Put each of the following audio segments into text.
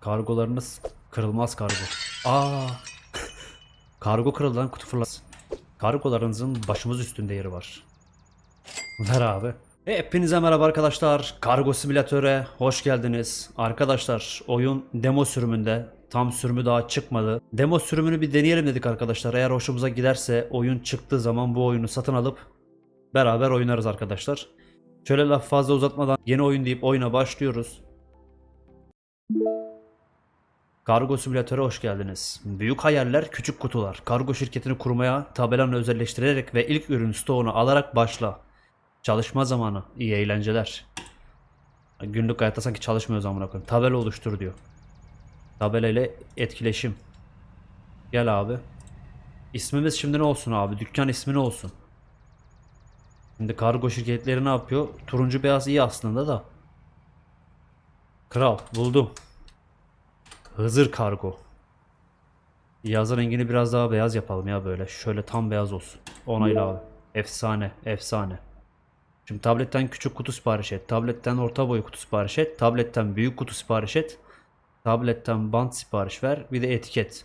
Kargolarınız kırılmaz kargo. Aa. kargo kırıldan kutu fırlasın. Kargolarınızın başımız üstünde yeri var. Ver abi. E, Hepinize merhaba arkadaşlar. Kargo simülatöre hoş geldiniz. Arkadaşlar oyun demo sürümünde. Tam sürümü daha çıkmadı. Demo sürümünü bir deneyelim dedik arkadaşlar. Eğer hoşumuza giderse oyun çıktığı zaman bu oyunu satın alıp beraber oynarız arkadaşlar. Şöyle laf fazla uzatmadan yeni oyun deyip oyuna başlıyoruz. Kargo simülatöre hoş geldiniz. Büyük hayaller, küçük kutular. Kargo şirketini kurmaya, tabelanı özelleştirerek ve ilk ürün stoğunu alarak başla. Çalışma zamanı. İyi eğlenceler. Günlük hayatta sanki çalışmıyoruz amına koyayım. Tabela oluştur diyor. Tabela ile etkileşim. Gel abi. İsmimiz şimdi ne olsun abi? Dükkan ismi ne olsun? Şimdi kargo şirketleri ne yapıyor? Turuncu beyaz iyi aslında da. Kral buldum. Hızır kargo. Yazı rengini biraz daha beyaz yapalım ya böyle. Şöyle tam beyaz olsun. Onayla abi. Efsane, efsane. Şimdi tabletten küçük kutu sipariş et. Tabletten orta boy kutu sipariş et. Tabletten büyük kutu sipariş et. Tabletten bant sipariş ver. Bir de etiket.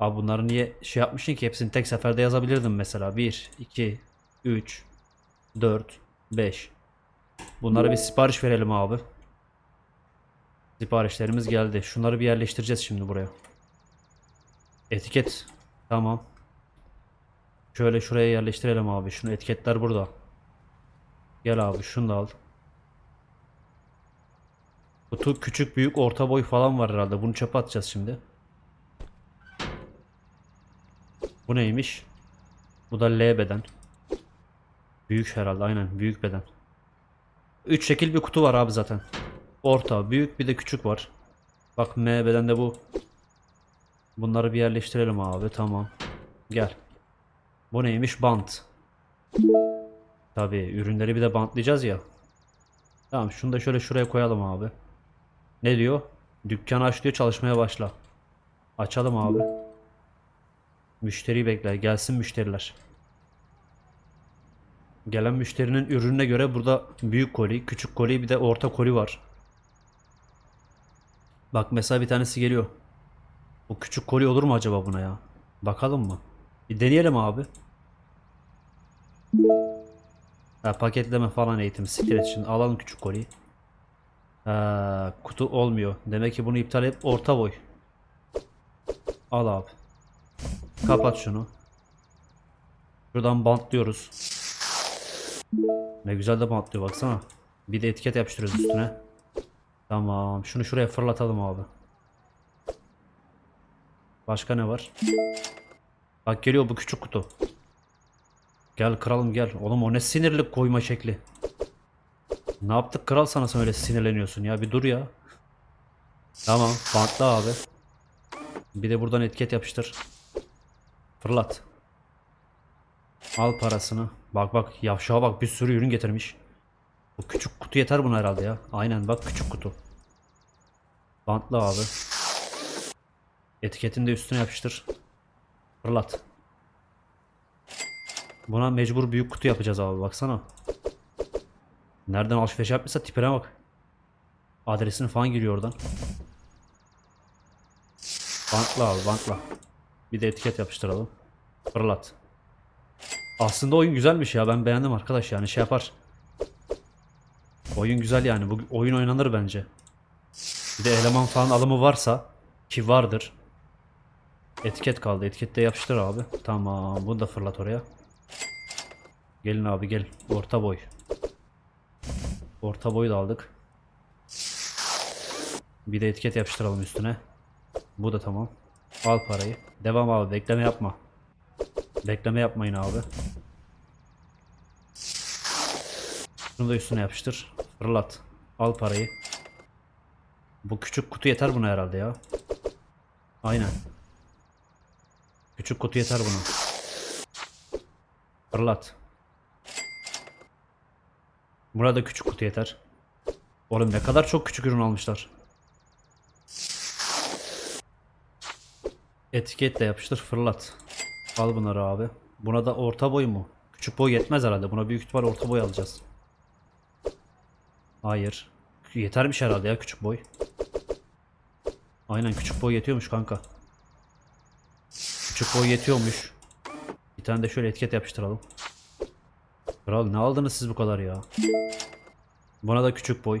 Abi bunları niye şey yapmışsın ki hepsini tek seferde yazabilirdim mesela. 1, 2, 3, 4, 5. Bunlara bir sipariş verelim abi. Siparişlerimiz geldi. Şunları bir yerleştireceğiz şimdi buraya. Etiket. Tamam. Şöyle şuraya yerleştirelim abi. Şunu etiketler burada. Gel abi şunu da al. Kutu küçük büyük orta boy falan var herhalde. Bunu çöpe atacağız şimdi. Bu neymiş? Bu da L beden. Büyük herhalde aynen büyük beden. 3 şekil bir kutu var abi zaten. Orta, büyük bir de küçük var. Bak M bedende bu. Bunları bir yerleştirelim abi tamam. Gel. Bu neymiş? Bant. Tabii ürünleri bir de bantlayacağız ya. Tamam şunu da şöyle şuraya koyalım abi. Ne diyor? Dükkanı aç diyor çalışmaya başla. Açalım abi. Müşteri bekler. Gelsin müşteriler. Gelen müşterinin ürününe göre burada büyük koli, küçük koli bir de orta koli var. Bak mesela bir tanesi geliyor. Bu küçük koli olur mu acaba buna ya? Bakalım mı? Bir deneyelim abi. Ha, paketleme falan eğitim. Siktir şimdi. Alalım küçük koliyi. Ha, kutu olmuyor. Demek ki bunu iptal et. Orta boy. Al abi. Kapat şunu. Şuradan bantlıyoruz. Ne güzel de bantlıyor baksana. Bir de etiket yapıştırıyoruz üstüne. Tamam. Şunu şuraya fırlatalım abi. Başka ne var? Bak geliyor bu küçük kutu. Gel kralım gel. Oğlum o ne sinirli koyma şekli. Ne yaptık kral sana sen öyle sinirleniyorsun ya bir dur ya. Tamam bantla abi. Bir de buradan etiket yapıştır. Fırlat. Al parasını. Bak bak yavşağa bak bir sürü ürün getirmiş. Bu küçük kutu yeter buna herhalde ya. Aynen bak küçük kutu. Bantla abi. Etiketini de üstüne yapıştır. Fırlat. Buna mecbur büyük kutu yapacağız abi baksana. Nereden alışveriş yapmışsa tipine bak. Adresini falan giriyor oradan. Bantla abi bantla. Bir de etiket yapıştıralım. Fırlat. Aslında oyun güzelmiş ya ben beğendim arkadaş yani şey yapar. Oyun güzel yani bu oyun oynanır bence. Bir de eleman falan alımı varsa ki vardır. Etiket kaldı. Etikette yapıştır abi. Tamam. Bunu da fırlat oraya. Gelin abi gel. Orta boy. Orta boyu da aldık. Bir de etiket yapıştıralım üstüne. Bu da tamam. Al parayı. Devam abi. Bekleme yapma. Bekleme yapmayın abi. Şunu da üstüne yapıştır. Fırlat. Al parayı. Bu küçük kutu yeter buna herhalde ya. Aynen. Küçük kutu yeter buna. Fırlat. Burada küçük kutu yeter. Oğlum ne kadar çok küçük ürün almışlar. Etiketle yapıştır fırlat. Al bunları abi. Buna da orta boy mu? Küçük boy yetmez herhalde. Buna büyük ihtimal orta boy alacağız. Hayır. Yetermiş herhalde ya küçük boy. Aynen küçük boy yetiyormuş kanka. Küçük boy yetiyormuş. Bir tane de şöyle etiket yapıştıralım. Kral ne aldınız siz bu kadar ya? Buna da küçük boy.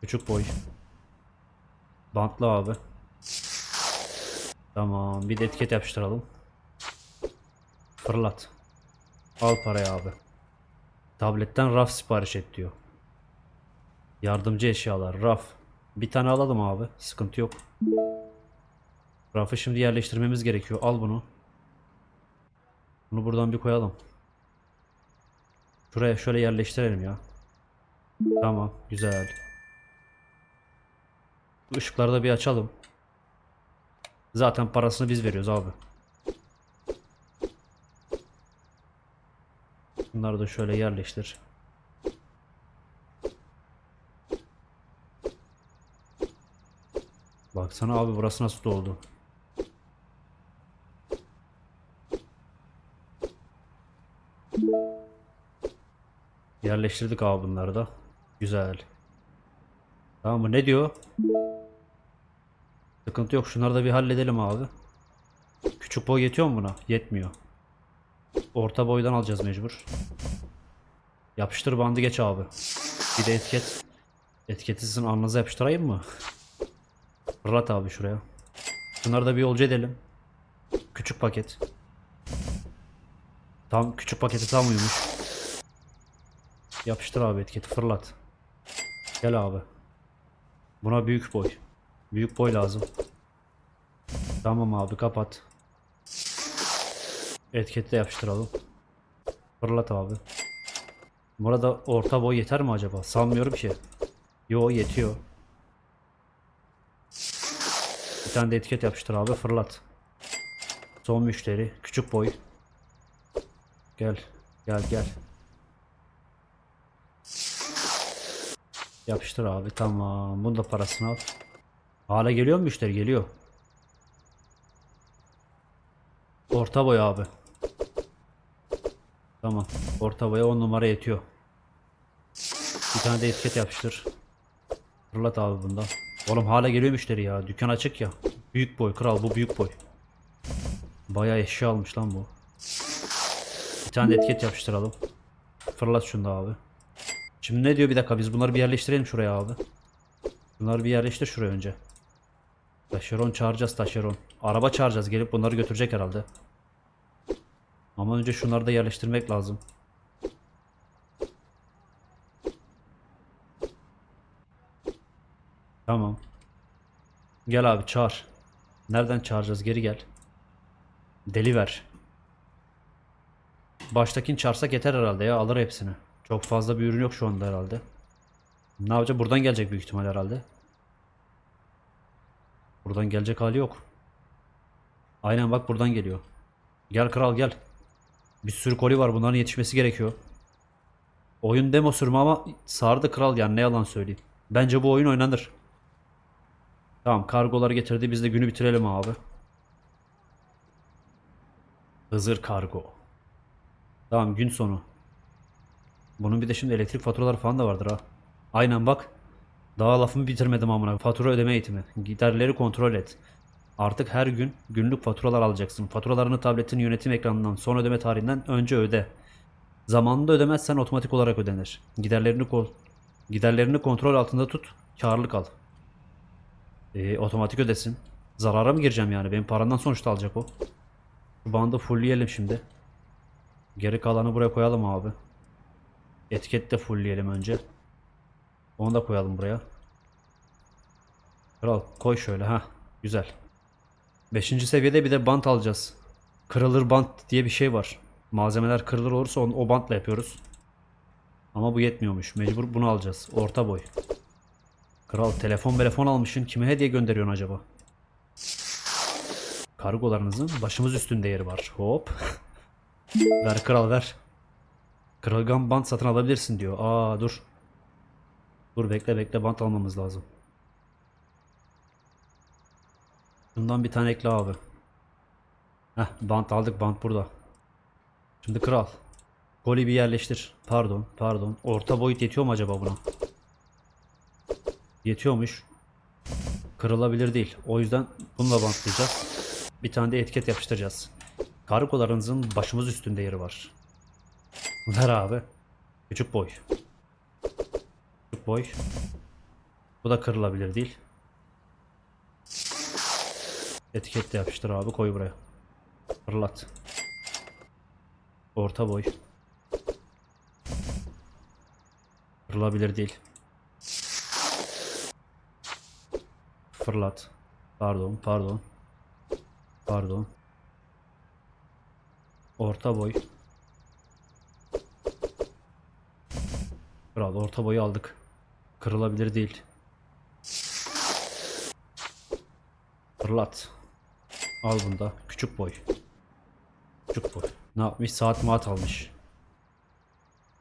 Küçük boy. Bantlı abi. Tamam bir de etiket yapıştıralım. Fırlat. Al parayı abi. Tabletten raf sipariş et diyor. Yardımcı eşyalar, raf. Bir tane alalım abi. Sıkıntı yok. Rafı şimdi yerleştirmemiz gerekiyor. Al bunu. Bunu buradan bir koyalım. Şuraya şöyle yerleştirelim ya. Tamam, güzel. Bu ışıkları da bir açalım. Zaten parasını biz veriyoruz abi. Bunları da şöyle yerleştir. Baksana abi burası nasıl doldu. Yerleştirdik abi bunları da. Güzel. Tamam mı? Ne diyor? Sıkıntı yok. Şunları da bir halledelim abi. Küçük boy yetiyor mu buna? Yetmiyor. Orta boydan alacağız mecbur. Yapıştır bandı geç abi. Bir de etiket. Etiketi sizin yapıştırayım mı? Fırlat abi şuraya. Bunları da bir yolcu edelim. Küçük paket. Tam küçük paketi tam uyumuş. Yapıştır abi etiketi fırlat. Gel abi. Buna büyük boy. Büyük boy lazım. Tamam abi kapat. Etiketi de yapıştıralım. Fırlat abi. Burada orta boy yeter mi acaba? Sanmıyorum ki. Yo yetiyor. Bir tane de etiket yapıştır abi fırlat. Son müşteri. Küçük boy. Gel. Gel gel. Yapıştır abi tamam. Bunu da parasını al. Hala geliyor mu müşteri? Geliyor. Orta boy abi. Tamam. Orta boya 10 numara yetiyor. Bir tane de etiket yapıştır. Fırlat abi bundan. Oğlum hala geliyor müşteri ya. Dükkan açık ya. Büyük boy kral bu büyük boy. Bayağı eşya almış lan bu. Bir tane de etiket yapıştıralım. Fırlat şunu da abi. Şimdi ne diyor bir dakika biz bunları bir yerleştirelim şuraya abi. Bunları bir yerleştir şuraya önce. Taşeron çağıracağız taşeron. Araba çağıracağız gelip bunları götürecek herhalde. Ama önce şunları da yerleştirmek lazım. Tamam. Gel abi çağır. Nereden çağıracağız? Geri gel. Deli ver. Baştakini çağırsak yeter herhalde ya. Alır hepsini. Çok fazla bir ürün yok şu anda herhalde. Ne yapacak? Buradan gelecek büyük ihtimal herhalde. Buradan gelecek hali yok. Aynen bak buradan geliyor. Gel kral gel. Bir sürü koli var bunların yetişmesi gerekiyor. Oyun demo sürümü ama sardı kral yani ne yalan söyleyeyim. Bence bu oyun oynanır. Tamam kargoları getirdi biz de günü bitirelim abi. Hızır kargo. Tamam gün sonu. Bunun bir de şimdi elektrik faturaları falan da vardır ha. Aynen bak. Daha lafımı bitirmedim amına. Fatura ödeme eğitimi. Giderleri kontrol et. Artık her gün günlük faturalar alacaksın. Faturalarını tabletin yönetim ekranından son ödeme tarihinden önce öde. Zamanında ödemezsen otomatik olarak ödenir. Giderlerini kol giderlerini kontrol altında tut. Karlı kal. Ee, otomatik ödesin. Zarara mı gireceğim yani? Benim paramdan sonuçta alacak o. Şu bandı fullleyelim şimdi. Geri kalanı buraya koyalım abi. Etiket de fullleyelim önce. Onu da koyalım buraya. Kral koy şöyle ha. Güzel. Beşinci seviyede bir de bant alacağız. Kırılır bant diye bir şey var. Malzemeler kırılır olursa onu, o bantla yapıyoruz. Ama bu yetmiyormuş. Mecbur bunu alacağız. Orta boy. Kral telefon telefon almışsın. Kime hediye gönderiyorsun acaba? Kargolarınızın başımız üstünde yeri var. Hop. ver kral ver. Kırılgan bant satın alabilirsin diyor. Aa dur. Dur bekle bekle bant almamız lazım. Bundan bir tane ekle abi. Heh bant aldık bant burada. Şimdi kral. Golü bir yerleştir. Pardon pardon. Orta boyut yetiyor mu acaba buna? Yetiyormuş. Kırılabilir değil. O yüzden bununla bantlayacağız. Bir tane de etiket yapıştıracağız. Kargolarınızın başımız üstünde yeri var. Ver abi. Küçük boy. Küçük boy. Bu da kırılabilir değil. Etiket de yapıştır abi koy buraya. Fırlat. Orta boy. Kırılabilir değil. Fırlat. Pardon, pardon. Pardon. Orta boy. Kral orta boyu aldık. Kırılabilir değil. Fırlat. Al bunda. Küçük boy. Küçük boy. Ne yapmış? Saat maat almış.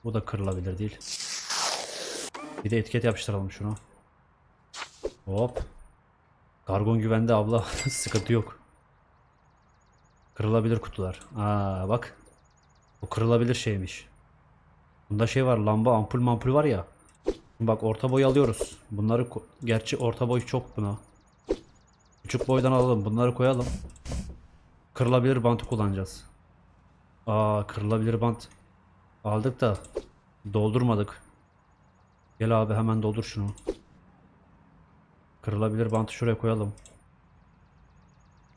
Bu da kırılabilir değil. Bir de etiket yapıştıralım şuna. Hop. Kargon güvende abla. Sıkıntı yok. Kırılabilir kutular. Aa bak. Bu kırılabilir şeymiş. Bunda şey var lamba ampul mampul var ya. Bak orta boy alıyoruz. Bunları gerçi orta boy çok buna. Küçük boydan alalım. Bunları koyalım. Kırılabilir bantı kullanacağız. Aa kırılabilir bant. Aldık da doldurmadık. Gel abi hemen doldur şunu. Kırılabilir bantı şuraya koyalım.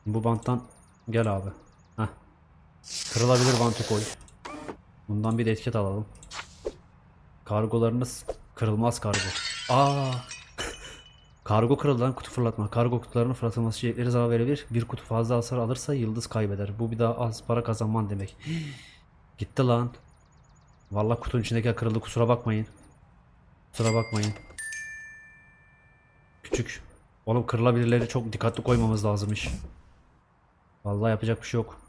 Bu banttan gel abi. Heh. Kırılabilir bantı koy. Bundan bir de etiket alalım. Kargolarınız kırılmaz kargo. Aa. Kargo kırıldı lan kutu fırlatma. Kargo kutularının fırlatılması çiçekleri zarar verebilir. Bir kutu fazla hasar alırsa yıldız kaybeder. Bu bir daha az para kazanman demek. Gitti lan. Vallahi kutunun içindeki kırıldı kusura bakmayın. Kusura bakmayın. Küçük. Oğlum kırılabilirleri çok dikkatli koymamız lazımmış. Vallahi yapacak bir şey yok.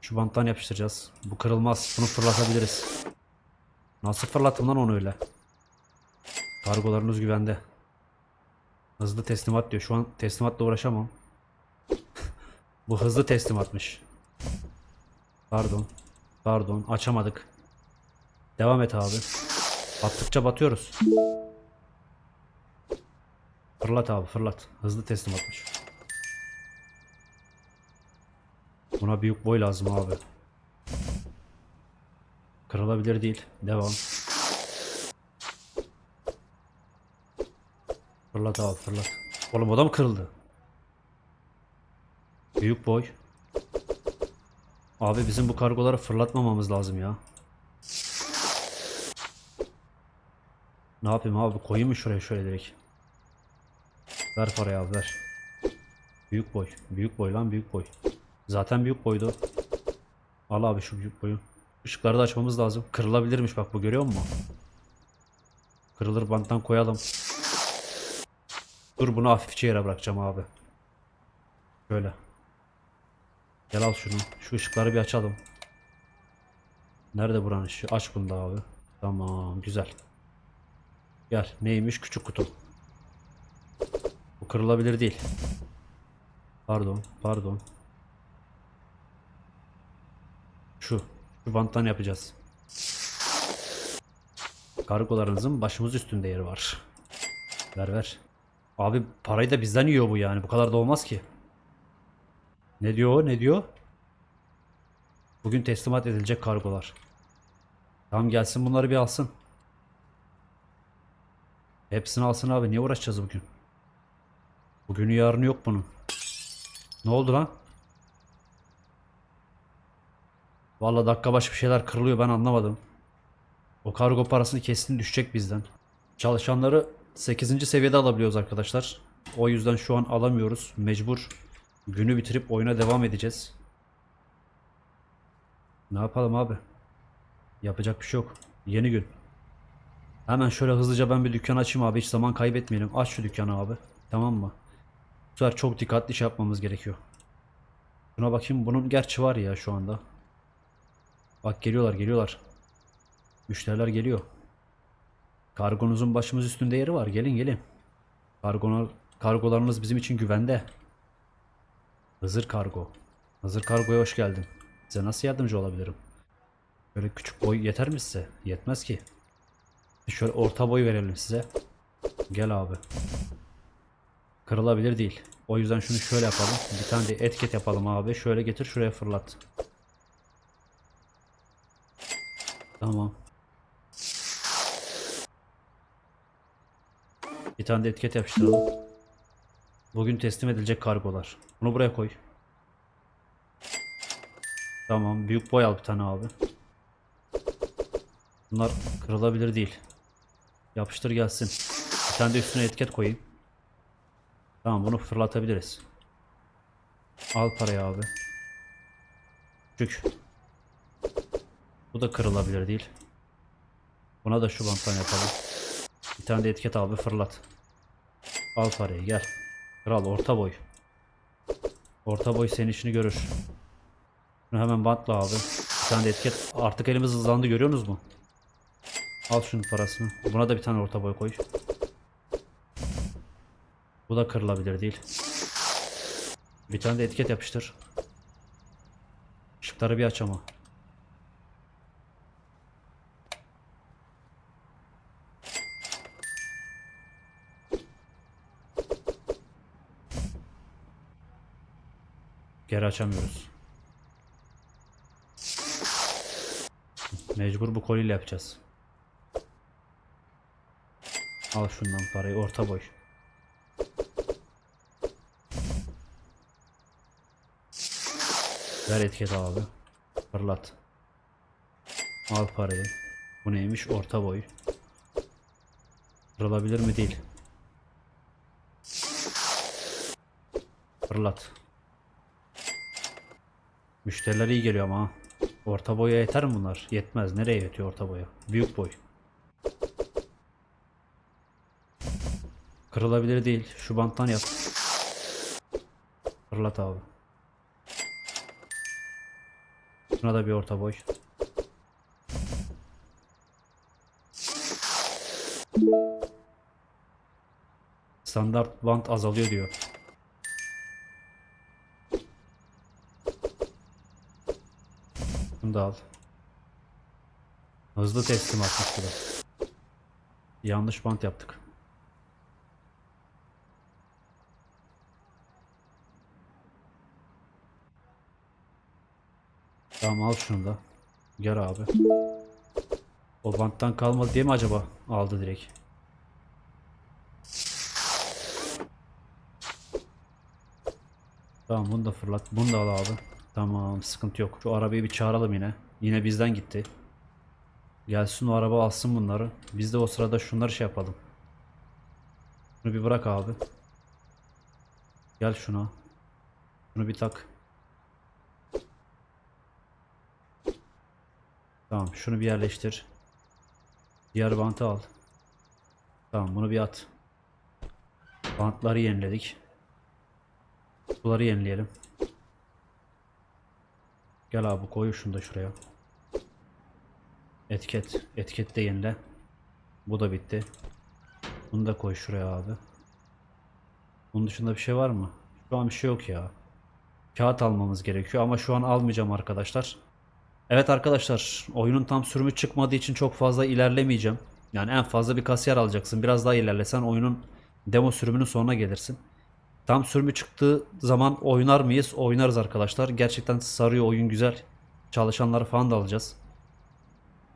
Şu banttan yapıştıracağız. Bu kırılmaz. Bunu fırlatabiliriz. Nasıl fırlattım lan onu öyle? Kargolarınız güvende. Hızlı teslimat diyor. Şu an teslimatla uğraşamam. Bu hızlı teslimatmış. Pardon. Pardon. Açamadık. Devam et abi. Battıkça batıyoruz. Fırlat abi fırlat. Hızlı teslimatmış. Buna büyük boy lazım abi. Kırılabilir değil. Devam. Fırlat abi fırlat. Oğlum o da mı kırıldı? Büyük boy. Abi bizim bu kargoları fırlatmamamız lazım ya. Ne yapayım abi koyayım mı şuraya şöyle direkt? Ver parayı abi ver. Büyük boy. Büyük boy lan büyük boy. Zaten büyük boydu. Al abi şu büyük boyu. Işıkları da açmamız lazım. Kırılabilirmiş bak bu görüyor musun? Kırılır banttan koyalım. Dur bunu hafifçe yere bırakacağım abi. Şöyle. Gel al şunu. Şu ışıkları bir açalım. Nerede buranın ışığı? Aç bunu da abi. Tamam güzel. Gel neymiş küçük kutu. Bu kırılabilir değil. Pardon pardon. Şu. Şu banttan yapacağız. Kargolarınızın başımız üstünde yeri var. Ver ver. Abi parayı da bizden yiyor bu yani. Bu kadar da olmaz ki. Ne diyor o? Ne diyor? Bugün teslimat edilecek kargolar. Tamam gelsin bunları bir alsın. Hepsini alsın abi. Niye uğraşacağız bugün? Bugünü yarını yok bunun. Ne oldu lan? Vallahi dakika başı bir şeyler kırılıyor ben anlamadım. O kargo parasını kesin düşecek bizden. Çalışanları 8. seviyede alabiliyoruz arkadaşlar. O yüzden şu an alamıyoruz. Mecbur günü bitirip oyuna devam edeceğiz. Ne yapalım abi? Yapacak bir şey yok. Yeni gün. Hemen şöyle hızlıca ben bir dükkan açayım abi. Hiç zaman kaybetmeyelim. Aç şu dükkanı abi. Tamam mı? Bu sefer çok dikkatli iş yapmamız gerekiyor. Şuna bakayım. Bunun gerçi var ya şu anda. Bak geliyorlar geliyorlar. Müşteriler geliyor. Kargonuzun başımız üstünde yeri var. Gelin gelin. Kargona, kargolarınız bizim için güvende. Hızır Kargo. Hızır Kargo'ya hoş geldin. Size nasıl yardımcı olabilirim? Böyle küçük boy yeter mi size? Yetmez ki. Şöyle orta boy verelim size. Gel abi. Kırılabilir değil. O yüzden şunu şöyle yapalım. Bir tane de etiket yapalım abi. Şöyle getir şuraya fırlat. Tamam. Bir tane de etiket yapıştıralım. Bugün teslim edilecek kargolar. Bunu buraya koy. Tamam. Büyük boy al bir tane abi. Bunlar kırılabilir değil. Yapıştır gelsin. Bir tane de üstüne etiket koyayım. Tamam bunu fırlatabiliriz. Al parayı abi. Küçük. Bu da kırılabilir değil. Buna da şu banttan yapalım. Bir tane de etiket abi fırlat. Al parayı gel. Kral orta boy. Orta boy senin işini görür. Şunu hemen bantla abi. Bir tane de etiket. Artık elimiz hızlandı görüyorsunuz mu? Al şunun parasını. Buna da bir tane orta boy koy. Bu da kırılabilir değil. Bir tane de etiket yapıştır. Işıkları bir aç ama. Geri açamıyoruz. Mecbur bu koliyle yapacağız. Al şundan parayı orta boy. Ver etiket abi. Fırlat. Al parayı. Bu neymiş? Orta boy. Kırılabilir mi? Değil. Fırlat. Müşteriler iyi geliyor ama. Orta boya yeter mi bunlar? Yetmez. Nereye yetiyor orta boya? Büyük boy. Kırılabilir değil. Şu banttan yap. Fırlat abi. Şuna da bir orta boy. Standart bant azalıyor diyor. Bunu da al. Hızlı teslim atmış da. Yanlış bant yaptık. Tamam al şunu da. Gel abi. O banttan kalmadı diye mi acaba aldı direkt? Tamam bunu da fırlat. Bunu da al abi. Tamam sıkıntı yok. Şu arabayı bir çağıralım yine. Yine bizden gitti. Gelsin o araba alsın bunları. Biz de o sırada şunları şey yapalım. Şunu bir bırak abi. Gel şuna. Şunu bir tak. Tamam şunu bir yerleştir. Diğer bantı al. Tamam bunu bir at. Bantları yeniledik. Kutuları yenileyelim. Gel abi koy şunu da şuraya. Etiket. Etiket de yenile. Bu da bitti. Bunu da koy şuraya abi. Bunun dışında bir şey var mı? Şu an bir şey yok ya. Kağıt almamız gerekiyor ama şu an almayacağım arkadaşlar. Evet arkadaşlar oyunun tam sürümü çıkmadığı için çok fazla ilerlemeyeceğim. Yani en fazla bir kasiyer alacaksın. Biraz daha ilerlesen oyunun demo sürümünün sonuna gelirsin. Tam sürümü çıktığı zaman oynar mıyız? Oynarız arkadaşlar. Gerçekten sarıyor oyun güzel. Çalışanları falan da alacağız.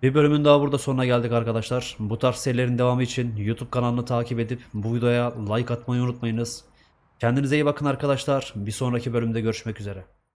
Bir bölümün daha burada sonuna geldik arkadaşlar. Bu tarz serilerin devamı için YouTube kanalını takip edip bu videoya like atmayı unutmayınız. Kendinize iyi bakın arkadaşlar. Bir sonraki bölümde görüşmek üzere.